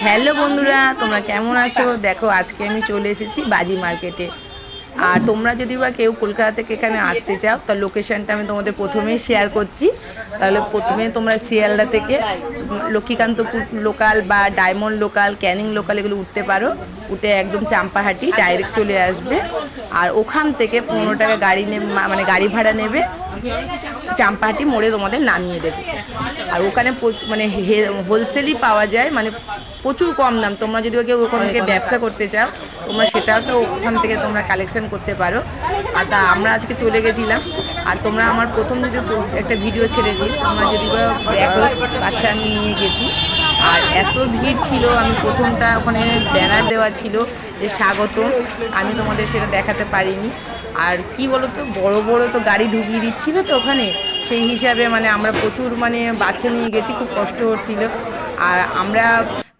Hello বন্ধুরা তোমরা কেমন আছো? দেখো আজকে আমি চলে এসেছি বাজি মার্কেটে। আর তোমরা যদি বা কেউ কলকাতা থেকে এখানে আসতে চাও তার লোকেশানটা আমি তোমাদের প্রথমেই শেয়ার করছি। তাহলে প্রথমে তোমরা শিয়ালদা থেকে লক্ষ্মীকান্তপুর লোকাল বা ডায়মন্ড লোকাল ক্যানিং লোকাল এগুলো উঠতে পারো। উঠে একদম চাম্পাহাটি ডাইরেক্ট চলে আসবে। আর ওখান থেকে পনেরো টাকা গাড়ি নেবে মানে গাড়ি ভাড়া নেবে। চাম্পাহাটি মোড়ে তোমাদের নামিয়ে দেবে। আর ওখানে প্রচুর মানে হোলসেলই পাওয়া যায় মানে প্রচুর কম দাম। তোমরা যদি কেউ ওখান থেকে ব্যবসা করতে চাও তোমরা সেটাও তো ওখান থেকে তোমরা কালেকশন করতে পারো। আর তা আমরা আজকে চলে গেছিলাম। আর তোমরা আমার প্রথম যদি একটা ভিডিও ছেড়েছি তোমরা যদি বাচ্চা আমি নিয়ে গেছি। আর এত ভিড় ছিল, আমি প্রথমটা ওখানে ব্যানার দেওয়া ছিল যে স্বাগত আমি তোমাদের সেটা দেখাতে পারিনি। আর কি বলো তো বড় বড় তো গাড়ি ঢুকিয়ে দিচ্ছিল তো ওখানে। সেই হিসাবে মানে আমরা প্রচুর মানে বাচ্চা নিয়ে গেছি, খুব কষ্ট হচ্ছিল। আর আমরা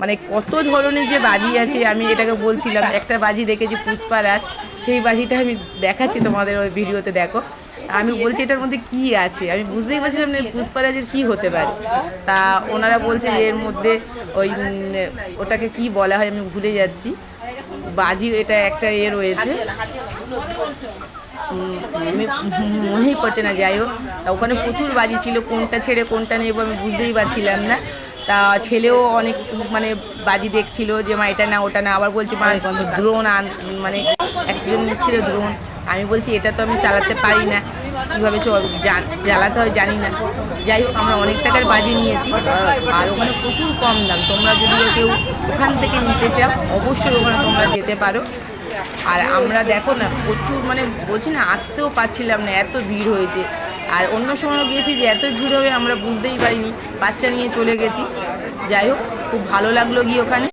মানে কত ধরনের যে বাজি আছে, আমি এটাকে বলছিলাম। একটা বাজি দেখেছি পুষ্পারাজ সেই বাজিটা আমি দেখাচ্ছি তোমাদের ওই ভিডিওতে, দেখো। আমি বলছি, এটার মধ্যে কি আছে? আমি বুঝতেই পারছিলাম না পুষ্পারাজের কী হতে পারে। তা ওনারা বলছে এর মধ্যে ওই ওটাকে কি বলা হয়, আমি ভুলে যাচ্ছি। বাজি, এটা একটা এ রয়েছে। মনেই পড়ছে না, যাই হোক। তা ওখানে প্রচুর বাজি ছিল, কোনটা ছেড়ে কোনটা নেব আমি বুঝতেই পারছিলাম না। তা ছেলেও অনেক মানে বাজি দেখছিল যে মা এটা না ওটা না। আবার বলছে মা দ্রোণ আন মানে একজন নিচ্ছিল দ্রোণ আমি বলছি এটা তো আমি চালাতে পারি না। কীভাবে জ্বালাতে হয় জানি না। যাই হোক আমরা অনেক টাকার বাজি নিয়েছি। আর ওখানে প্রচুর কম দাম। তোমরা যদি কেউ ওখান থেকে নিতে চাও অবশ্যই ওখানে তোমরা যেতে পারো। আর আমরা দেখো না প্রচুর মানে বলছি না আসতেও পাচ্ছিলাম না। এত ভিড় হয়েছে। আর অন্য সময়ও গিয়েছি যে এত ভিড় হবে আমরা বুঝতেই পারিনি। বাচ্চা নিয়ে চলে গেছি। যাই হোক, খুব ভালো লাগল গিয়ে ওখানে।